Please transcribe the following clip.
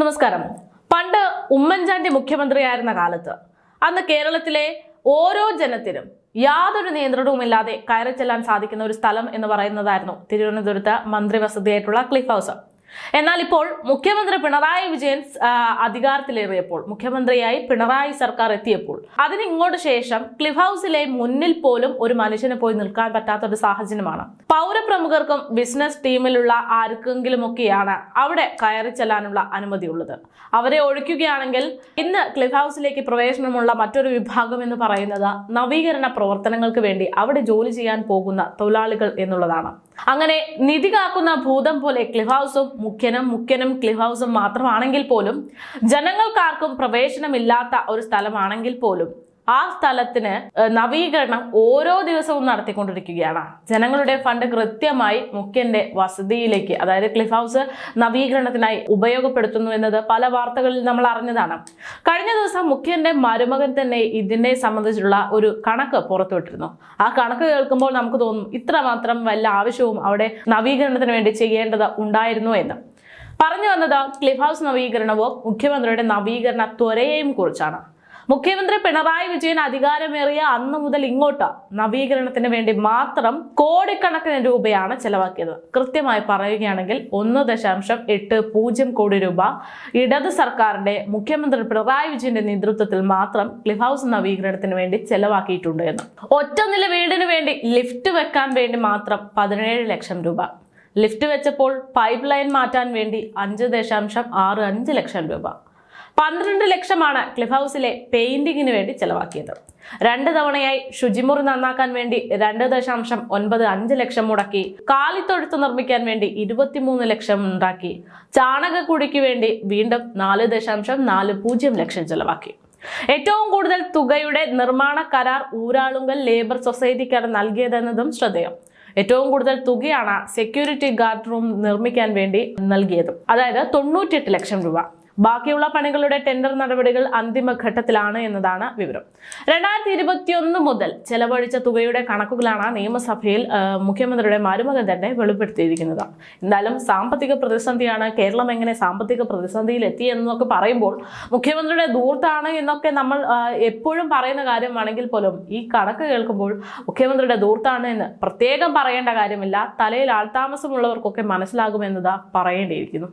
നമസ്കാരം. പണ്ട് ഉമ്മൻചാണ്ടി മുഖ്യമന്ത്രിയായിരുന്ന കാലത്ത് അന്ന് കേരളത്തിലെ ഓരോ ജനത്തിനും യാതൊരു നിയന്ത്രണവുമില്ലാതെ കയറി ചെല്ലാൻ സാധിക്കുന്ന ഒരു സ്ഥലം എന്ന് പറയുന്നതായിരുന്നു തിരുവനന്തപുരത്ത് മന്ത്രി വസതിയായിട്ടുള്ള ക്ലിഫ് ഹൗസ്. എന്നാൽ ഇപ്പോൾ മുഖ്യമന്ത്രി പിണറായി വിജയൻ അധികാരത്തിലേറിയപ്പോൾ മുഖ്യമന്ത്രിയായി പിണറായി സർക്കാർ എത്തിയപ്പോൾ അതിന് ഇങ്ങോട്ട് ശേഷം ക്ലിഫ് ഹൗസിലെ മുന്നിൽ പോലും ഒരു മനുഷ്യന് പോയി നിൽക്കാൻ പറ്റാത്ത ഒരു സാഹചര്യമാണ്. പൗരപ്രമുഖർക്കും ബിസിനസ് ടീമിലുള്ള ആർക്കെങ്കിലുമൊക്കെയാണ് അവിടെ കയറി ചെല്ലാനുള്ള അനുമതിയുള്ളത്. അവരെ ഒഴിക്കുകയാണെങ്കിൽ ഇന്ന് ക്ലിഫ് ഹൗസിലേക്ക് പ്രവേശനമുള്ള മറ്റൊരു വിഭാഗം എന്ന് പറയുന്നത് നവീകരണ പ്രവർത്തനങ്ങൾക്ക് വേണ്ടി അവിടെ ജോലി ചെയ്യാൻ പോകുന്ന തൊഴിലാളികൾ എന്നുള്ളതാണ്. അങ്ങനെ നിധി കാക്കുന്ന ഭൂതം പോലെ ക്ലിഫ് ഹൗസും മുഖ്യനും മുഖ്യനും ക്ലിഫ് ഹൗസും മാത്രമാണെങ്കിൽ പോലും ജനങ്ങൾക്കാർക്കും പ്രവേശനമില്ലാത്ത ഒരു സ്ഥലമാണെങ്കിൽ പോലും ആ സ്ഥലത്തിന് നവീകരണം ഓരോ ദിവസവും നടത്തിക്കൊണ്ടിരിക്കുകയാണ്. ജനങ്ങളുടെ ഫണ്ട് കൃത്യമായി മുഖ്യന്റെ വസതിയിലേക്ക് അതായത് ക്ലിഫ് ഹൗസ് നവീകരണത്തിനായി ഉപയോഗപ്പെടുത്തുന്നു എന്നത് പല വാർത്തകളിൽ നമ്മൾ അറിഞ്ഞതാണ്. കഴിഞ്ഞ ദിവസം മുഖ്യന്റെ മരുമകൻ തന്നെ ഇതിനെ സംബന്ധിച്ചുള്ള ഒരു കണക്ക് പുറത്തുവിട്ടിരുന്നു. ആ കണക്ക് കേൾക്കുമ്പോൾ നമുക്ക് തോന്നും ഇത്രമാത്രം വല്ല ആവശ്യവും അവിടെ നവീകരണത്തിന് വേണ്ടി ചെയ്യേണ്ടത് ഉണ്ടായിരുന്നു എന്ന്. പറഞ്ഞു വന്നത് ക്ലിഫ് ഹൗസ് നവീകരണവും മുഖ്യമന്ത്രിയുടെ നവീകരണ ത്വരയെയും കുറിച്ചാണ്. മുഖ്യമന്ത്രി പിണറായി വിജയൻ അധികാരമേറിയ അന്ന് മുതൽ ഇങ്ങോട്ട് നവീകരണത്തിന് വേണ്ടി മാത്രം കോടിക്കണക്കിന് രൂപയാണ് ചെലവാക്കിയത്. കൃത്യമായി പറയുകയാണെങ്കിൽ ഒന്ന് ദശാംശം എട്ട് പൂജ്യം കോടി രൂപ ഇടത് സർക്കാരിന്റെ മുഖ്യമന്ത്രി പിണറായി വിജയന്റെ നേതൃത്വത്തിൽ മാത്രം ക്ലിഫ് ഹൗസ് നവീകരണത്തിന് വേണ്ടി ചെലവാക്കിയിട്ടുണ്ട് എന്ന്. ഒറ്റ നില വീടിന് വേണ്ടി ലിഫ്റ്റ് വെക്കാൻ വേണ്ടി മാത്രം പതിനേഴ് ലക്ഷം രൂപ. ലിഫ്റ്റ് വെച്ചപ്പോൾ പൈപ്പ് ലൈൻ മാറ്റാൻ വേണ്ടി അഞ്ച് ദശാംശം ആറ് അഞ്ച് ലക്ഷം രൂപ. പന്ത്രണ്ട് ലക്ഷമാണ് ക്ലിഫ് ഹൗസിലെ പെയിന്റിങ്ങിന് വേണ്ടി ചെലവാക്കിയത്. രണ്ട് തവണയായി ശുചിമുറി നന്നാക്കാൻ വേണ്ടി രണ്ട് ദശാംശം ഒൻപത് അഞ്ച് ലക്ഷം മുടക്കി കാലിത്തൊഴുത്ത് നിർമ്മിക്കാൻ വേണ്ടി ഇരുപത്തിമൂന്ന് ലക്ഷം ഉണ്ടാക്കി ചാണകക്കുടിക്ക് വേണ്ടി വീണ്ടും നാല് ദശാംശം നാല് പൂജ്യം ലക്ഷം ചെലവാക്കി. ഏറ്റവും കൂടുതൽ തുകയുടെ നിർമ്മാണ കരാർ ഊരാളുങ്കൽ ലേബർ സൊസൈറ്റിക്കാണ് നൽകിയതെന്നതും ശ്രദ്ധേയം. ഏറ്റവും കൂടുതൽ തുകയാണ് സെക്യൂരിറ്റി ഗാർഡ് റൂം നിർമ്മിക്കാൻ വേണ്ടി നൽകിയത്. അതായത് തൊണ്ണൂറ്റിയെട്ട് ലക്ഷം രൂപ. ബാക്കിയുള്ള പണികളുടെ ടെൻഡർ നടപടികൾ അന്തിമഘട്ടത്തിലാണ് എന്നതാണ് വിവരം. രണ്ടായിരത്തി ഇരുപത്തിയൊന്ന് മുതൽ ചെലവഴിച്ച തുകയുടെ കണക്കുകളാണ് നിയമസഭയിൽ മുഖ്യമന്ത്രിയുടെ മരുമകൻ തന്നെ വെളിപ്പെടുത്തിയിരിക്കുന്നത്. എന്തായാലും സാമ്പത്തിക പ്രതിസന്ധിയാണ് കേരളം എങ്ങനെ സാമ്പത്തിക പ്രതിസന്ധിയിൽ എത്തി എന്നൊക്കെ പറയുമ്പോൾ മുഖ്യമന്ത്രിയുടെ ദൂർത്താണ് എന്നൊക്കെ നമ്മൾ എപ്പോഴും പറയുന്ന കാര്യമാണെങ്കിൽ പോലും ഈ കണക്ക് കേൾക്കുമ്പോൾ മുഖ്യമന്ത്രിയുടെ ദൂർത്താണ് എന്ന് പ്രത്യേകം പറയേണ്ട കാര്യമില്ല. തലയിൽ ആൾതാമസമുള്ളവർക്കൊക്കെ മനസ്സിലാകുമെന്നത് പറയേണ്ടിയിരിക്കുന്നു.